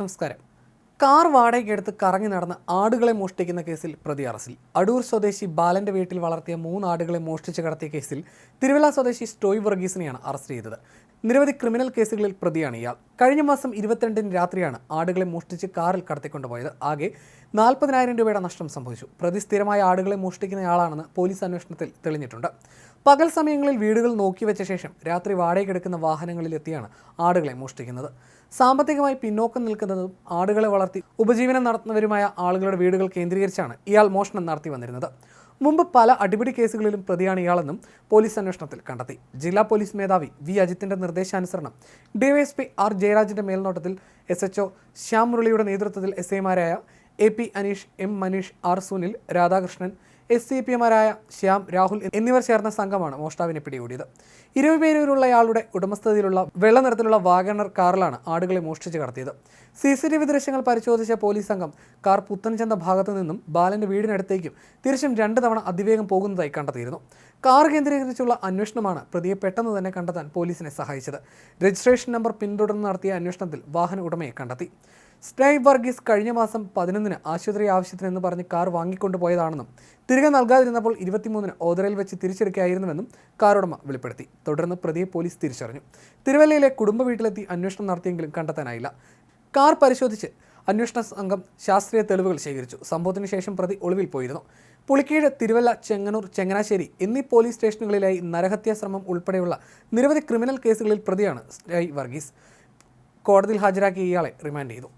നമസ്കാരം. കാർ വാടകയ്ക്കെടുത്ത് കറങ്ങി നടന്ന് ആടുകളെ മോഷ്ടിക്കുന്ന കേസിൽ പ്രതി അറസ്റ്റിൽ. അടൂർ സ്വദേശി ബാലന്റെ വീട്ടിൽ വളർത്തിയ മൂന്ന് ആടുകളെ മോഷ്ടിച്ച് കടത്തിയ കേസിൽ തിരുവല്ല സ്വദേശി സ്റ്റോയ് വർഗീസിനെയാണ് അറസ്റ്റ് ചെയ്തത്. നിരവധി ക്രിമിനൽ കേസുകളിൽ പ്രതിയാണ് ഇയാൾ. കഴിഞ്ഞ മാസം ഇരുപത്തിരണ്ടിന് രാത്രിയാണ് ആടുകളെ മോഷ്ടിച്ച് കാറിൽ കടത്തിക്കൊണ്ടുപോയത്. ആകെ നാൽപ്പതിനായിരം രൂപയുടെ നഷ്ടം സംഭവിച്ചു. പ്രതി സ്ഥിരമായ ആടുകളെ മോഷ്ടിക്കുന്നയാളാണെന്ന് പോലീസ് അന്വേഷണത്തിൽ തെളിഞ്ഞിട്ടുണ്ട്. പകൽ സമയങ്ങളിൽ വീടുകൾ നോക്കി വെച്ച ശേഷം രാത്രി വാടകയ്ക്കെടുക്കുന്ന വാഹനങ്ങളിലെത്തിയാണ് ആടുകളെ മോഷ്ടിക്കുന്നത്. സാമ്പത്തികമായി പിന്നോക്കം നിൽക്കുന്നതും ആടുകളെ വളർത്തി ഉപജീവനം നടത്തുന്നവരുമായ ആളുകളുടെ വീടുകൾ കേന്ദ്രീകരിച്ചാണ് ഇയാൾ മോഷണം നടത്തി വന്നിരുന്നത്. മുമ്പ് പല അടിപിടി കേസുകളിലും പ്രതിയാണ് ഇയാളെന്നും പോലീസ് അന്വേഷണത്തിൽ കണ്ടെത്തി. ജില്ലാ പോലീസ് മേധാവി വി അജിത്തിന്റെ നിർദ്ദേശാനുസരണം. ഡിവൈഎസ്പി ആർ ജയരാജിന്റെ മേൽനോട്ടത്തിൽ എസ് എച്ച്ഒ ശ്യാം മുരളിയുടെ നേതൃത്വത്തിൽ എസ് ഐമാരായ A P Aneesh M Manish R Sunil Radhakrishnan S C P എമാരായ Shyam Rahul എന്നിവർ ചേർന്ന സംഘമാണ് മോഷ്ടാവിനെ പിടികൂടിയത്. ഇരുപേരൂരുള്ളയാളുടെ ഉടമസ്ഥതയിലുള്ള വെള്ള നിറത്തിലുള്ള വാഗണർ കാറിലാണ് ആടുകളെ മോഷ്ടിച്ച് കടത്തിയത്. സി സി ടി വി ദൃശ്യങ്ങൾ പരിശോധിച്ച പോലീസ് സംഘം കാർ പുത്തൻചന്ത ഭാഗത്തു നിന്നും ബാലന്റെ വീടിനടുത്തേക്കും തിരിച്ചും രണ്ട് തവണ അതിവേഗം പോകുന്നതായി കണ്ടെത്തിയിരുന്നു. കാർ കേന്ദ്രീകരിച്ചുള്ള അന്വേഷണമാണ് പ്രതിയെ പെട്ടെന്ന് തന്നെ കണ്ടെത്താൻ പോലീസിനെ സഹായിച്ചത്. രജിസ്ട്രേഷൻ നമ്പർ പിന്തുടർന്ന് നടത്തിയ അന്വേഷണത്തിൽ വാഹന ഉടമയെ കണ്ടെത്തി. സ്റ്റൈ വർഗീസ് കഴിഞ്ഞ മാസം പതിനൊന്നിന് ആശുപത്രി ആവശ്യത്തിനെന്ന് പറഞ്ഞ് കാർ വാങ്ങിക്കൊണ്ടുപോയതാണെന്നും തിരികെ നൽകാതിരുന്നപ്പോൾ ഇരുപത്തിമൂന്നിന് ഓതറയിൽ വെച്ച് തിരിച്ചെടുക്കുകയായിരുന്നുവെന്നും കാർ ഉടമ വെളിപ്പെടുത്തി. തുടർന്ന് പ്രതിയെ പോലീസ് തിരിച്ചറിഞ്ഞു. തിരുവല്ലയിലെ കുടുംബ വീട്ടിലെത്തി അന്വേഷണം നടത്തിയെങ്കിലും കണ്ടെത്താനായില്ല. കാർ പരിശോധിച്ച് അന്വേഷണ സംഘം ശാസ്ത്രീയ തെളിവുകൾ ശേഖരിച്ചു. സംഭവത്തിന് ശേഷം പ്രതി ഒളിവിൽ പോയിരുന്നു. പുളിക്കീഴ് തിരുവല്ല ചെങ്ങന്നൂർ ചെങ്ങനാശ്ശേരി എന്നീ പോലീസ് സ്റ്റേഷനുകളിലായി നരഹത്യാ ശ്രമം ഉൾപ്പെടെയുള്ള നിരവധി ക്രിമിനൽ കേസുകളിൽ പ്രതിയാണ് വർഗീസ്. കോടതിയിൽ ഹാജരാക്കിയ ഇയാളെ റിമാൻഡ് ചെയ്തു.